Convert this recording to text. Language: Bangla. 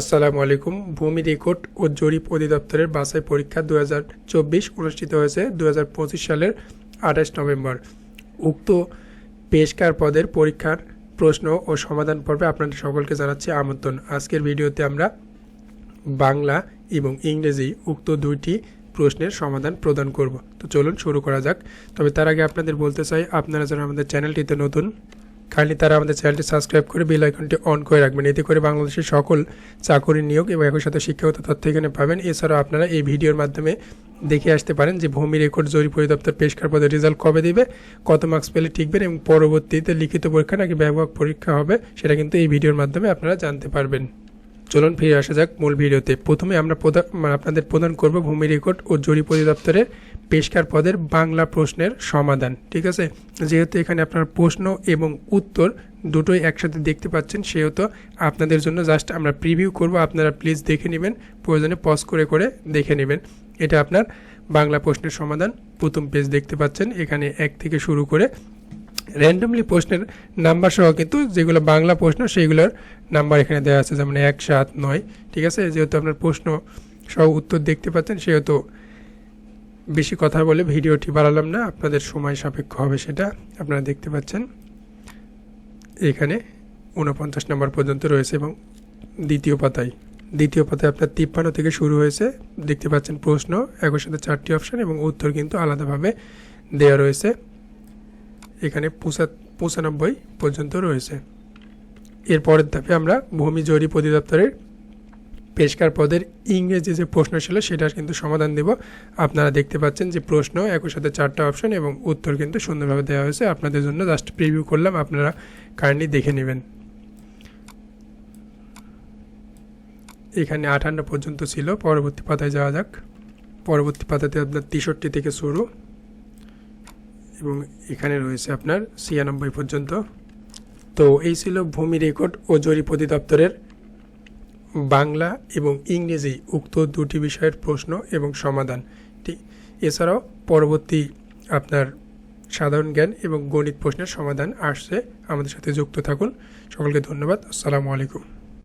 আসসালামু আলাইকুম। ভূমি রেকর্ড ও জরিপ অধিদপ্তরের বাছাই পরীক্ষা দু হাজার চব্বিশ অনুষ্ঠিত হয়েছে দু হাজার পঁচিশ সালের আঠাশ নভেম্বর। উক্ত পেশকার পদের পরীক্ষার প্রশ্ন ও সমাধান পর্বে আপনাদের সকলকে জানাচ্ছি আমন্ত্রণ। আজকের ভিডিওতে আমরা বাংলা এবং ইংরেজি উক্ত দুইটি প্রশ্নের সমাধান প্রদান করব। তো চলুন শুরু করা যাক। তবে তার আগে আপনাদের বলতে চাই, আপনারা যারা আমাদের চ্যানেলটিতে নতুন কাইন্ডলি তারা আমাদের চ্যানেলটি সাবস্ক্রাইব করে বেল আইকনটি অন করে রাখবেন। এতে করে বাংলাদেশের সকল চাকরি নিয়োগ এবং একই সাথে শিক্ষাগত তথ্য এখানে পাবেন। এছাড়াও আপনারা এই ভিডিওর মাধ্যমে দেখে আসতে পারেন যে ভূমি রেকর্ড জরিপ পরিদপ্তর পেশকার পদের রেজাল্ট কবে দেবে, কত মার্কস পেলে টিকবেন এবং পরবর্তীতে লিখিত পরীক্ষা নাকি ব্যাপক পরীক্ষা হবে, সেটা কিন্তু এই ভিডিওর মাধ্যমে আপনারা জানতে পারবেন। চলুন ফিরে আসা যাক মূল ভিডিওতে। প্রথমে আমরা প্রদা- মানে আপনাদের প্রদান করব ভূমি রেকর্ড ও জরিপ অধিদপ্তরের পেশকার পদের বাংলা প্রশ্নের সমাধান, ঠিক আছে? যেহেতু এখানে আপনার প্রশ্ন এবং উত্তর দুটোই একসাথে দেখতে পাচ্ছেন, সেহেতু আপনাদের জন্য জাস্ট আমরা প্রিভিউ করব। আপনারা প্লিজ দেখে নেবেন, প্রয়োজনে পজ করে করে দেখে নেবেন। এটা আপনার বাংলা প্রশ্নের সমাধান, প্রথম পেজ দেখতে পাচ্ছেন। এখানে এক থেকে শুরু করে র্যান্ডমলি প্রশ্নের নাম্বার সহ কিন্তু যেগুলো বাংলা প্রশ্ন, সেইগুলোর নাম্বার এখানে দেওয়া আছে, যেমন এক, সাত, নয়, ঠিক আছে? যেহেতু আপনার প্রশ্ন সহ উত্তর দেখতে পাচ্ছেন, সেহেতু বেশি কথা বলে ভিডিওটি বাড়ালাম না, আপনাদের সময় সাপেক্ষ হবে সেটা আপনারা দেখতে পাচ্ছেন। এখানে উনপঞ্চাশ নম্বর পর্যন্ত রয়েছে এবং দ্বিতীয় পাতায় দ্বিতীয় পাতায় আপনার তিপ্পান্ন থেকে শুরু হয়েছে, দেখতে পাচ্ছেন প্রশ্ন একই সাথে চারটি অপশন এবং উত্তর কিন্তু আলাদাভাবে দেওয়া রয়েছে। এখানে পঁচা পঁচানব্বই পর্যন্ত রয়েছে। এর পরের ধাপে আমরা ভূমি জরিপ অধিদপ্তরের পেশকার পদের ইংরেজি যে প্রশ্ন ছিল, সেটার কিন্তু সমাধান দেব। আপনারা দেখতে পাচ্ছেন যে প্রশ্ন, একই সাথে চারটা অপশন এবং উত্তর কিন্তু সুন্দরভাবে দেওয়া হয়েছে। আপনাদের জন্য জাস্ট প্রিভিউ করলাম, আপনারা কাইন্ডলি দেখে নেবেন। এখানে আটান্ন পর্যন্ত ছিল, পরবর্তী পাতায় যাওয়া যাক। পরবর্তী পাতাতে আপনার তেষট্টি থেকে শুরু। এবং এখানে রয়েছে আপনার ছিয়ানব্বই পর্যন্ত। তো এই ছিল ভূমি রেকর্ড ও জরিপ অধিদপ্তরের বাংলা এবং ইংরেজি উক্ত দুটি বিষয়ের প্রশ্ন এবং সমাধান। ঠিক এছাড়াও পরবর্তী আপনার সাধারণ জ্ঞান এবং গণিত প্রশ্নের সমাধান আসছে। আমাদের সাথে যুক্ত থাকুন। সকলকে ধন্যবাদ। আসসালামু আলাইকুম।